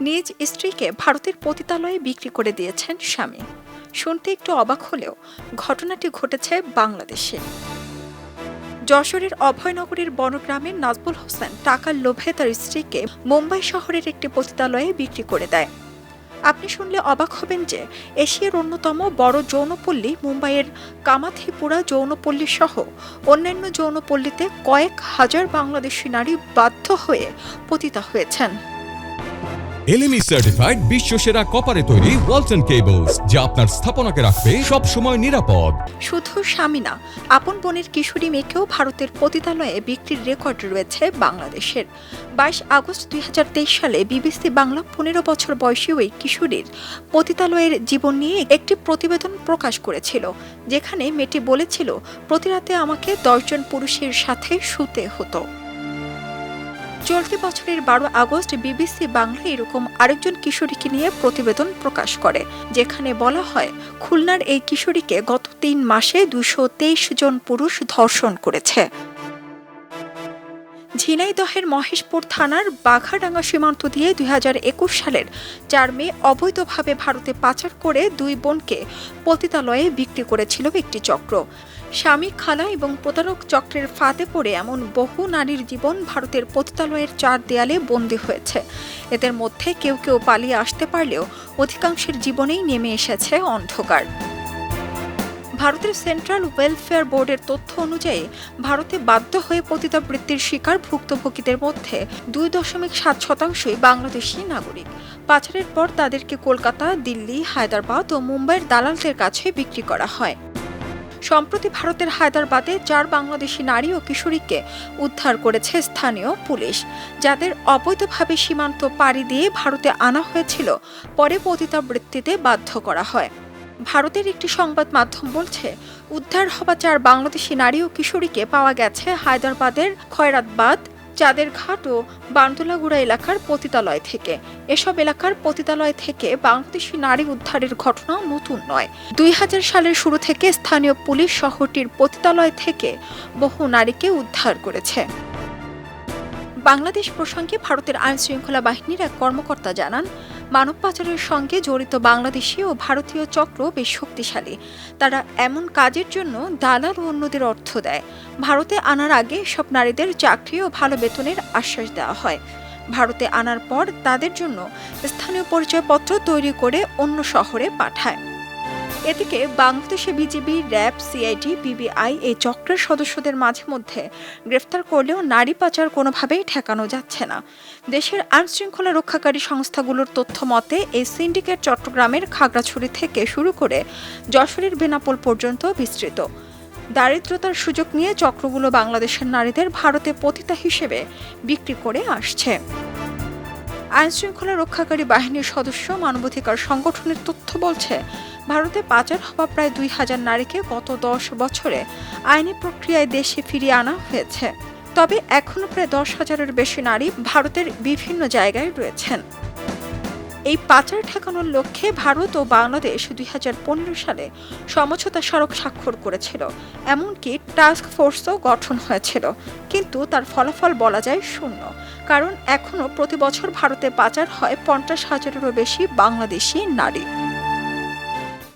নিজ স্ত্রীকে ভারতের পতিতালয়ে বিক্রি করে দিয়েছেন স্বামী। শুনতে একটু অবাক হলেও ঘটনাটি ঘটেছে বাংলাদেশে। যশোরের অভয়নগরের বনগ্রামের নাজবুল হোসেন টাকার লোভে তার স্ত্রীকে মুম্বাই শহরের একটি পতিতালয়ে বিক্রি করে দেয়। আপনি শুনলে অবাক হবেন যে এশিয়ার অন্যতম বড় যৌনপল্লী মুম্বাইয়ের কামাথিপুরা যৌনপল্লী সহ অন্যান্য যৌনপল্লীতে কয়েক হাজার বাংলাদেশি নারী বাধ্য হয়ে পতিতা হয়েছেন। এলএমই সার্টিফাইড বিশ্ব সেরা কপারে তৈরি ওয়ালটন কেবলস যা আপনার স্থাপনাকে রাখবে সব সময় নিরাপদ। শুধু স্বামী না, আপন বোনের কিশোরী মেয়েকেও ভারতের পতিতালয়ে বিক্রির রেকর্ড রয়েছে বাংলাদেশের। বাইশ আগস্ট দুই হাজার তেইশ সালে বিবিসি বাংলা পনেরো বছর বয়সী ওই কিশোরীর পতিতালয়ের জীবন নিয়ে একটি প্রতিবেদন প্রকাশ করেছিল, যেখানে মেয়েটি বলেছিল, প্রতি রাতে আমাকে দশজন পুরুষের সাথে শুতে হতো। চলতি বছরের বারো আগস্ট বিবিসি বাংলা এরকম আরেকজন কিশোরীকে নিয়ে প্রতিবেদন প্রকাশ করে, যেখানে বলা হয়, খুলনার এই কিশোরীকে গত তিন মাসে দুশো জন পুরুষ ধর্ষণ করেছে। ঝিনাইদহের মহেশপুর থানার বাঘাডাঙ্গা সীমান্ত দিয়ে দু হাজার একুশ সালের চার মে অবৈধভাবে ভারতে পাচার করে দুই বোনকে পতিতালয়ে বিক্রি করেছিল একটি চক্র। স্বামী খালা এবং প্রতারক চক্রের ফাঁদে পড়ে এমন বহু নারীর জীবন ভারতের পতিতালয়ের চার দেয়ালে বন্দী হয়েছে। এদের মধ্যে কেউ কেউ পালিয়ে আসতে পারলেও অধিকাংশের জীবনেই নেমে এসেছে অন্ধকার। ভারতের সেন্ট্রাল ওয়েলফেয়ার বোর্ডের তথ্য অনুযায়ী, ভারতে বাধ্য হয়ে পতিতাবৃত্তির শিকার ভুক্তভোগীদের মধ্যে দুই দশমিক সাত শতাংশই বাংলাদেশি নাগরিক। পাচারের পর তাদেরকে কলকাতা, দিল্লি, হায়দ্রাবাদ ও মুম্বাইয়ের দালালদের কাছে বিক্রি করা হয়। সম্প্রতি ভারতের হায়দ্রাবাদে চার বাংলাদেশি নারী ও কিশোরীকে উদ্ধার করেছে স্থানীয় পুলিশ। যাদের অবৈধভাবে সীমান্ত পাড়ি দিয়ে ভারতে আনা হয়েছিল, পরে পতিতাবৃত্তিতে বাধ্য করা হয়। ভারতের একটি সংবাদ মাধ্যম বলছে, উদ্ধার হওয়া চার বাংলাদেশি নারী ও কিশোরীকে পাওয়া গেছে হায়দ্রাবাদের খয়রাতবাদ চাঁদের ঘাট ও বান্দুলাগুড়া এলাকার পতিতালয় থেকে। এসব এলাকার পতিতালয় থেকে বাংলাদেশি নারী উদ্ধারের ঘটনা নতুন নয়। দুই সালের শুরু থেকে স্থানীয় পুলিশ শহরটির পতিতালয় থেকে বহু নারীকে উদ্ধার করেছে। বাংলাদেশ প্রসঙ্গে ভারতের আইন শৃঙ্খলা বাহিনীর এক কর্মকর্তা জানান মানব পাচারের সঙ্গে জড়িত বাংলাদেশি ও ভারতীয় চক্র বেশ শক্তিশালী। তারা এমন কাজের জন্য দালাল ও অন্যদের অর্থ দেয়। ভারতে আনার আগে সব নারীদের চাকরি ও ভালো বেতনের আশ্বাস দেওয়া হয়। ভারতে আনার পর তাদের জন্য স্থানীয় পরিচয়পত্র তৈরি করে অন্য শহরে পাঠায়। এদিকে বাংলাদেশে বিজিবি র্যাব, সিআইডি, বিবিআই এই চক্রের সদস্যদের মাঝে মধ্যে গ্রেফতার করলেও নারী পাচার কোনোভাবেই ঠেকানো যাচ্ছে না। দেশের আইনশৃঙ্খলা রক্ষাকারী সংস্থাগুলোর তথ্য মতে, এই সিন্ডিকেট চট্টগ্রামের খাগড়াছড়ি থেকে শুরু করে যশোরের বেনাপোল পর্যন্ত বিস্তৃত। দারিদ্রতার সুযোগ নিয়ে চক্রগুলো বাংলাদেশের নারীদের ভারতে পতিতা হিসেবে বিক্রি করে আসছে। আইনশৃঙ্খলা রক্ষাকারী বাহিনীর সদস্য মানবাধিকার সংগঠনের তথ্য বলছে ভারতে পাচার হওয়া প্রায় দুই হাজার নারীকে গত দশ বছরে আইনি প্রক্রিয়ায় দেশে ফিরিয়ে আনা হয়েছে। তবে এখনও প্রায় দশ হাজারের বেশি নারী ভারতের বিভিন্ন জায়গায় রয়েছেন। এই পাচার ঠেকানোর লক্ষ্যে ভারত ও বাংলাদেশ দুই হাজার পনেরো সালে সমঝোতা স্মারক স্বাক্ষর করেছিল। এমনকি টাস্ক ফোর্সও গঠন হয়েছিল। কিন্তু তার ফলাফল বলা যায় শূন্য। কারণ এখনও প্রতি বছর ভারতে পাচার হয় পঞ্চাশ হাজারেরও বেশি বাংলাদেশি নারী।